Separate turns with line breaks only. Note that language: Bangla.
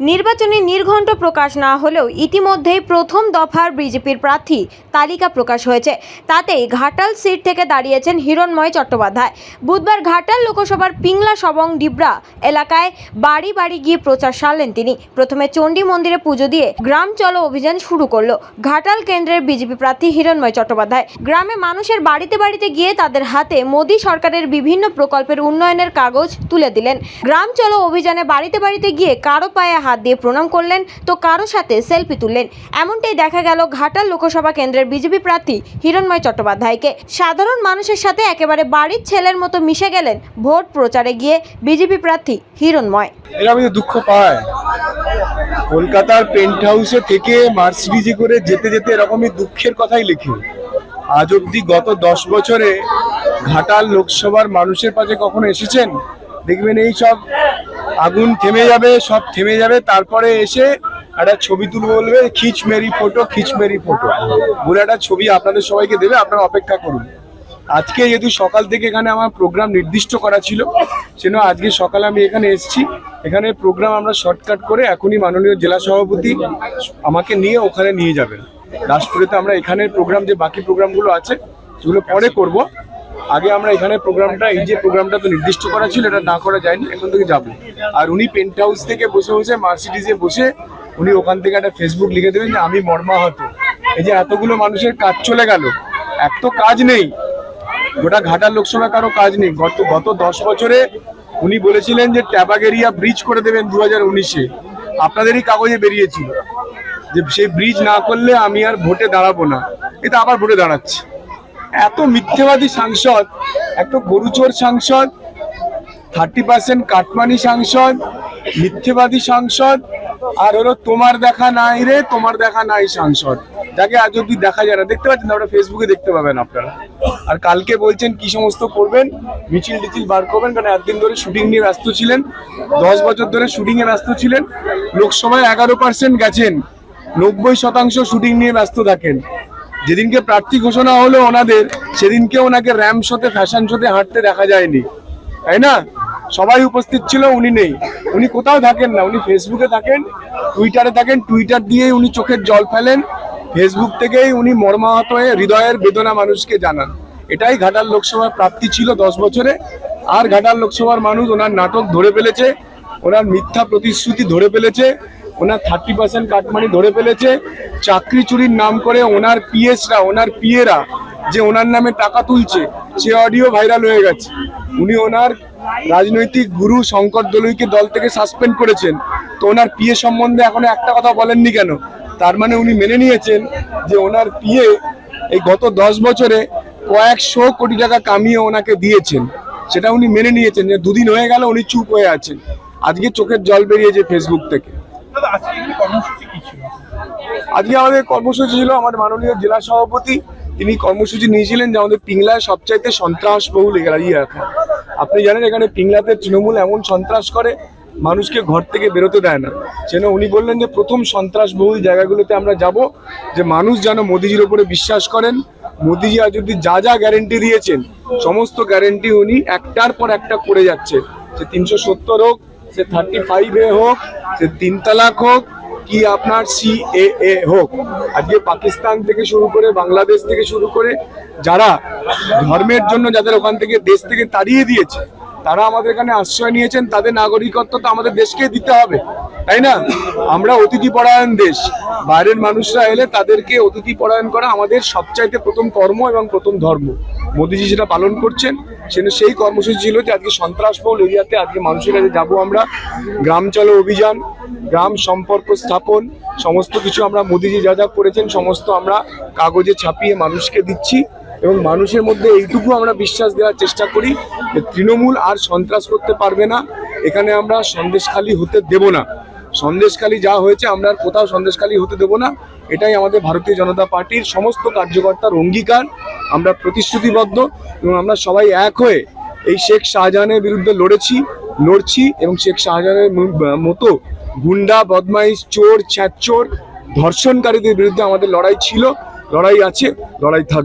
নির্বাচনী নির্ঘণ্ট প্রকাশ না হলেও ইতিমধ্যেই প্রথম দফার বিজেপির প্রার্থী তালিকা প্রকাশ হয়েছে। তাতেই ঘাটাল সিট থেকে দাঁড়িয়েছেন হিরণময় চট্টোপাধ্যায়। বুধবার ঘাটাল লোকসভার পিংলা সবং ডিবরা এলাকায় বাড়ি বাড়ি গিয়ে প্রচার সারলেন তিনি। প্রথমে চণ্ডী মন্দিরে পুজো দিয়ে গ্রাম চলো অভিযান শুরু করল ঘাটাল কেন্দ্রের বিজেপি প্রার্থী হিরণময় চট্টোপাধ্যায়। গ্রামে মানুষের বাড়িতে বাড়িতে গিয়ে তাদের হাতে মোদী সরকারের বিভিন্ন প্রকল্পের উন্নয়নের কাগজ তুলে দিলেন। গ্রাম চলো অভিযানে বাড়িতে বাড়িতে গিয়ে কারও পায়ে হাত দিয়ে প্রণাম করলেন, তো কারও সাথে সেলফি তুললেন। এমনটাই দেখা গেল ঘাটাল লোকসভা কেন্দ্রের বিজেপি প্রার্থী হিরণময় চট্টোপাধ্যায়কে। সাধারণ মানুষের সাথে একেবারে বাড়ির ছেলের মতো মিশে গেলেন ভোট প্রচারে গিয়ে বিজেপি প্রার্থী হিরণময়।
আমি দুঃখ পায়। কলকাতার পেন্ট হাউসে থেকে মার্সিডিজে করে যেতে যেতে এরকমই দুঃখের কথাই লিখি। আজ অব্দি গত দশ বছরে ঘাটাল লোকসভার মানুষের পাশে কখনো এসেছেন? দেখবেন এই সব আগুন থেমে যাবে, সব থেমে যাবে। তারপরে এসে একটা ছবি তুলবে বলবে, খিচ মেরি ফটো, খিচ মেরি ফটো। বলে একটা ছবি আপনাদের সবাইকে দেবে, আপনারা অপেক্ষা করুন। আজকে যেহেতু সকাল থেকে এখানে আমার প্রোগ্রাম নির্দিষ্ট করা ছিল, সেজন্য আজকে সকালে আমি এখানে এসেছি। এখানে প্রোগ্রাম আমরা শর্টকাট করে এখনই মাননীয় জেলা সভাপতি আমাকে নিয়ে ওখানে নিয়ে যাবেন। দাসপুরেতে আমরা এখানে প্রোগ্রাম যে বাকি প্রোগ্রামগুলো আছে, সেগুলো পরে করব। আগে আমরা এখানে প্রোগ্রামটা, এই যে প্রোগ্রামটা তো নির্দিষ্ট করা ছিল, এটা না করা যায়নি, এখন থেকে যাব। আর উনি পেন্ট হাউস থেকে বসে বসে মার্সিডিজে বসে উনি ওখান থেকে একটা ফেসবুক লিখে দেবেন যে, আমি মর্মাহত। এই যে এতগুলো মানুষের কাজ চলে গেল, এক তো কাজ নেই, গোটা ঘাটার লোকসভা কারও কাজ নেই। গত গত দশ বছরে উনি বলেছিলেন যে ট্যাবাগেরিয়া ব্রিজ করে দেবেন দু হাজার উনিশে। আপনাদেরই কাগজে বেরিয়েছিল যে, সেই ব্রিজ না করলে আমি আর ভোটে দাঁড়াবো না। এটা আবার ভোটে দাঁড়াচ্ছে। এত মিথ্যেবাদী সাংসদ, এত গরুচোর সাংসদ থার্টি পার্সেন্ট কাটমানি সাংসদ, মিথ্যেবাদী সাংসদ, আর হলো তোমার দেখা নাই রে, তোমার দেখা নাই সাংসদ। যাকে আজ অব্দি দেখা যায় না। দেখতে পাচ্ছেন আপনারা ফেসবুকে দেখতে পাবেন আপনারা। আর কালকে বলছেন কি সমস্ত করবেন? মিছিল টিছিল বার করবেন, কারণ একদিন ধরে শুটিং নিয়ে ব্যস্ত ছিলেন। দশ বছর ধরে শুটিং এ ব্যস্ত ছিলেন। লোকসভায় এগারো পার্সেন্ট গেছেন। নব্বই শতাংশ শুটিং নিয়ে ব্যস্ত থাকেন। যেদিনকে প্রার্থী ঘোষণা হলো ওনাদের, সেদিনকে ওনাকে র্যাম শোতে ফ্যাশন শোতে হাঁটতে দেখা যায়নি। তাই না? সবাই উপস্থিত ছিল, উনি নেই। উনি কোথাও থাকেন না, উনি ফেসবুকে থাকেন টুইটারে থাকেন। টুইটার দিয়েই উনি চোখের জল ফেলেন। ফেসবুক থেকেই উনি মর্মাহত হয়ে হৃদয়ের বেদনা মানুষকে জানান। এটাই ঘাটাল লোকসভার প্রাপ্তি ছিল দশ বছরে। আর ঘাটাল লোকসভার মানুষ ওনার নাটক ধরে ফেলেছে, ওনার মিথ্যা প্রতিশ্রুতি ধরে ফেলেছে। ওনার থার্টি পার্সেন্ট কাটমানি ধরে ফেলেছে। চাকরি চুরির নাম করে ওনার পিএসরা, ওনার পিএরা যে ওনার নামে টাকা তুলছে, সে অডিও ভাইরাল হয়ে গেছে। উনি ওনার রাজনৈতিক গুরু শঙ্কর দলুইকে দল থেকে সাসপেন্ড করেছেন। তো ওনার পিএ সম্বন্ধে এখনও একটা কথা বলেননি কেন? তার মানে উনি মেনে নিয়েছেন যে ওনার পিএ এই গত দশ বছরে কয়েকশো কোটি টাকা কামিয়ে ওনাকে দিয়েছেন। সেটা উনি মেনে নিয়েছেন যে দুদিন হয়ে গেল উনি চুপ হয়ে আছেন। আজকে চোখের জল বেরিয়েছে ফেসবুক থেকে।
আজকে
আমাদের কর্মসূচি ছিল আমাদের মাননীয় জেলা সভাপতি, তিনি কর্মসূচি নিয়েছিলেন যে আমাদের পিংলায় সবচাইতে সন্ত্রাসবহুল এরিয়া এখন আপনি জানেন এখানে পিংলাতে তৃণমূল এমন সন্ত্রাস করে, মানুষকে ঘর থেকে বেরোতে দেয় না। যেন উনি বললেন যে প্রথম সন্ত্রাসবহুল জায়গাগুলোতে আমরা যাব, যে মানুষ যেন মোদিজির ওপরে বিশ্বাস করেন। মোদিজি অব্দি যা যা গ্যারেন্টি দিয়েছেন, সমস্ত গ্যারেন্টি উনি একটার পর একটা করে যাচ্ছে। সে তিনশো সত্তর হোক সে থার্টি ফাইভ এ হোক, সে তিন তালাক হোক, কি আপনার সি এ এ হোক। আজকে পাকিস্তান থেকে শুরু করে বাংলাদেশ থেকে শুরু করে যারা ধর্মের জন্য যাদের ওখান থেকে দেশ থেকে তাড়িয়ে দিয়েছে, তারা আমাদের এখানে আশ্রয় নিয়েছেন, তাদের নাগরিকত্ব তো আমাদের দেশকে দিতে হবে, তাই না? আমরা অতিথি পরায়ণ দেশ, বাইরের মানুষরা এলে তাদেরকে অতিথি পরায়ণ করা আমাদের সবচাইতে প্রথম কর্ম এবং প্রথম ধর্ম। মোদিজি সেটা পালন করছেন। সেটা সেই কর্মসূচি ছিল যে আজকে সন্ত্রাসবহুল এরিয়াতে আজকে মানুষের কাছে যাব আমরা। গ্রাম চলো অভিযান, গ্রাম সম্পর্ক স্থাপন, সমস্ত কিছু আমরা মোদিজি যা যা করেছেন, সমস্ত আমরা কাগজে ছাপিয়ে মানুষকে দিচ্ছি এবং মানুষের মধ্যে এইটুকু আমরা বিশ্বাস দেওয়ার চেষ্টা করি যে তৃণমূল আর সন্ত্রাস করতে পারবে না, এখানে আমরা সন্দেশখালী হতে দেব না। সন্দেশখালী যা হয়েছে, আমরা আর কোথাও সন্দেশকালী হতে দেব না। এটাই আমাদের ভারতীয় জনতা পার্টির সমস্ত কার্যকর্তার অঙ্গীকার। আমরা প্রতিশ্রুতিবদ্ধ এবং আমরা সবাই এক হয়ে এই শেখ শাহজাহানের বিরুদ্ধে লড়েছি, লড়ছি এবং শেখ শাহজাহানের মতো গুন্ডা, বদমাইশ, চোর, ছ্যাঁচোর, ধর্ষণকারীদের বিরুদ্ধে আমাদের লড়াই ছিল, লড়াই আছে, লড়াই থাকবে।